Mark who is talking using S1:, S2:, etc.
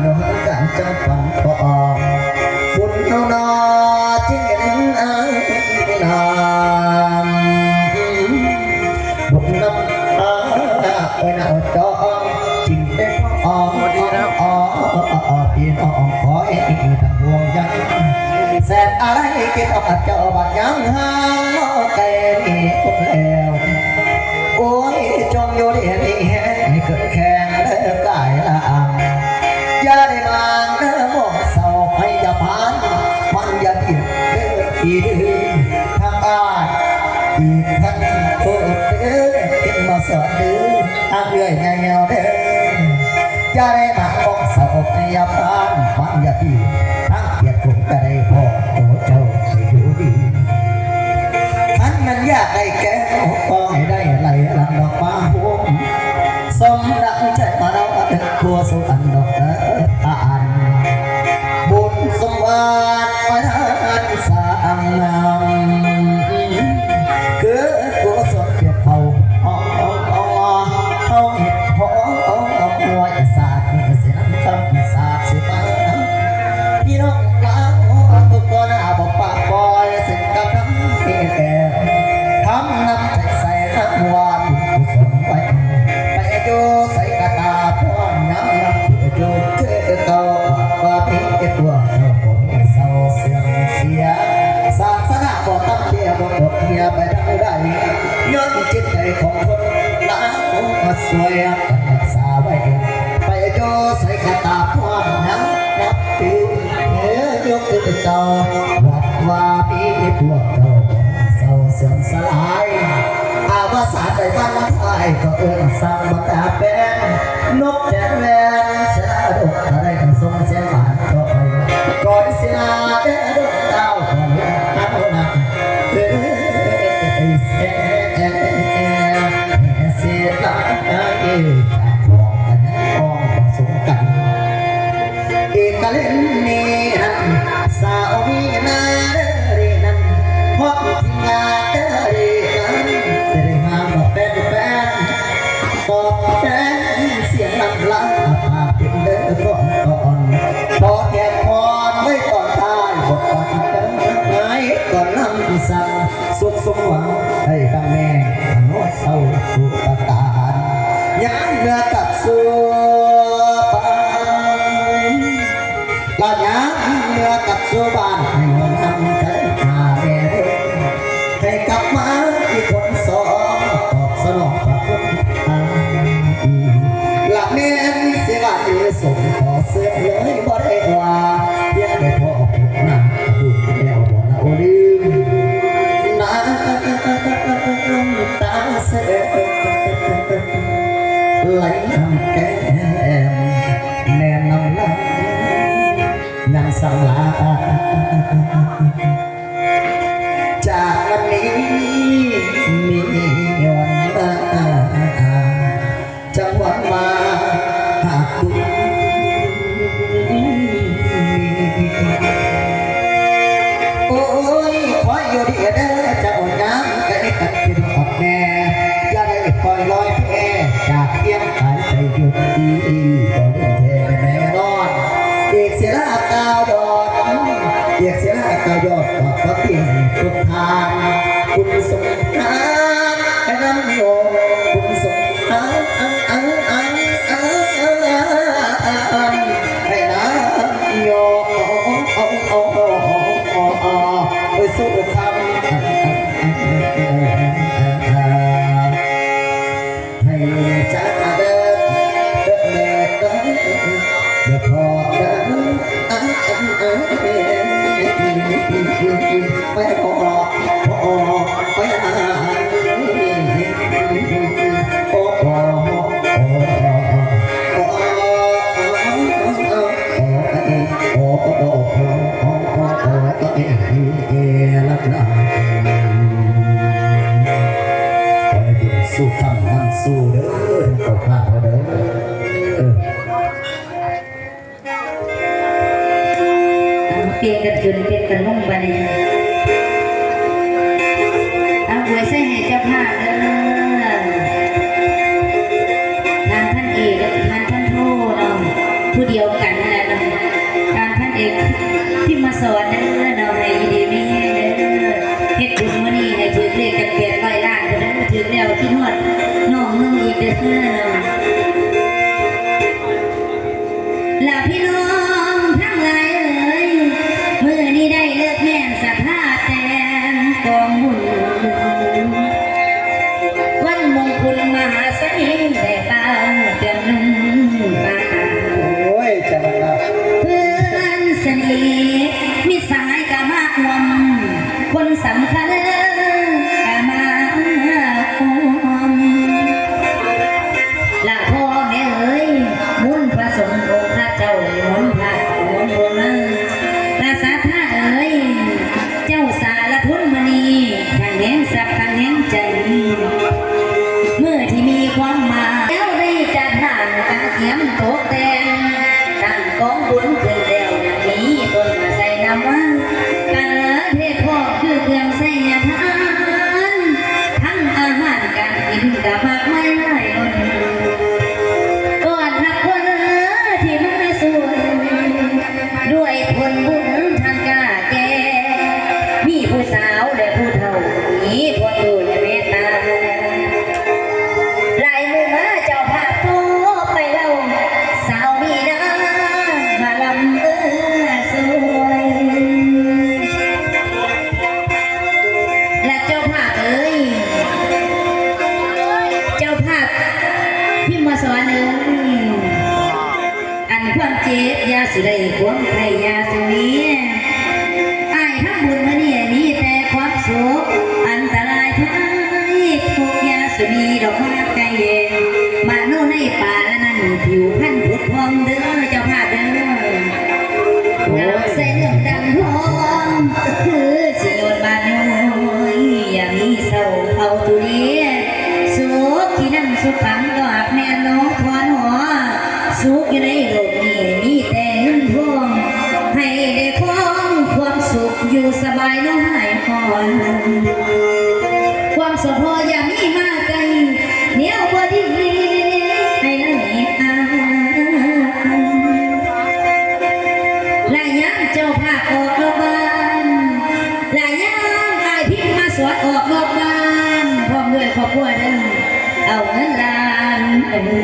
S1: หนูกันจะฝันก็ออกบุญเอานอที่เห็นอังนามบุญนำอาเอ็นเอาจองจริงเป็นพ่อดีนะอ๋อพี่น้องขอให้ทั้งห่วงใยแสนอะไรกินออกเจ้าบัดยังห่างนอแกมีคนแล้วโมันอย่าผิดเด้ออีดื้อทางอ้ายอีกทานโทษเด้อกินมาสอนเด้อทางเรื่อยเงาเด้ออย่าได้มาบองเศร้าให้อย่าพานมันอย่าผิดทางเกียรติผมก็ได้พอ บอกบอกเฮียไปทางใดย้อนจิตใจของคนละมาสวยรักษาไว้ไปดูใส่กระตาพ่อน้ำน้ำปีเอ๋ยยกขึ้นเจ้าวัดว่าปีพวกเจ้าเศร้าเสื่อมสลายอาวสานไปบ้านไทยก็เอิ้อนสั่งบัตาเป็นน มหวังให้กับแม่โน้เศร้าสุขการยังเมื่อกับสู่ปานลาญาเมื่อกับสู่บ้านให้หนทำใจหาแม่เด้อให้กลับมาอีกคนสองตอบสนองพระคุณทานหลักแม่นเสียว่าทส่งขอเสื้อเลยบ่ได้ว่าเพียงได้พอผูกหน้า จากวันนี้มีวันมาจังหวัดมาหากคุณโอ้ยขออยู่ดีเด้อเจ้าน้ำกันกันคือดอกแน่อย่าได้ปล่อยลอยแพจากเพียงหายใจหยุดดี เดียวกันนั่นแห
S2: ละการท่านเองที่มาสอนนั่นแหละ วมคนสำคัญกามากวมละพ่อแม่เอ้ยมุ่นพระสงฆ์องค์พระเจ้ามุนพระมุนโบราณราสาท่าเอ้ย เจ้าสารทุนมณีทางแห่งทรัพย์ทางแห่งใจ เมื่อที่มีความมาแล้วได้จัดหางกาเขียมตกแต่งตั้งกองบุญ ทพ่อคื มาสอนเอ้ยอันความเจ็บยาสิได้ความใครยาสิมีไอายทำบุญมาเนี่ยมีแต่ความสุขอันตรายทั้งทุกยาสิมีดอกไม้ไก่เย็นมาโน่นในป่าและนั่นผิวพันธุ์ผุดพองเด้อเจ้าภาพเด้อน้ำใส่เรื่องดังทองคือสิโยนบานน้อยอย่ามีเศร้าเผาตุเรียสุขที่นั่งสุขขัง สุขอยู่ในโลกนี้มีแต่เงินทองให้ได้คล้องความสุขอยู่สบายน้องหายอ่อนความสุขพออย่ามีมาไกลเนียวบ่ดีให้ไหนอายลายยังเจ้าภาพออกนอกบ้านลายยังอายพิมพ์มาสวดออกนอกบ้านพร้อมด้วยครอบครัวเด้อเอาเงินล้านผู้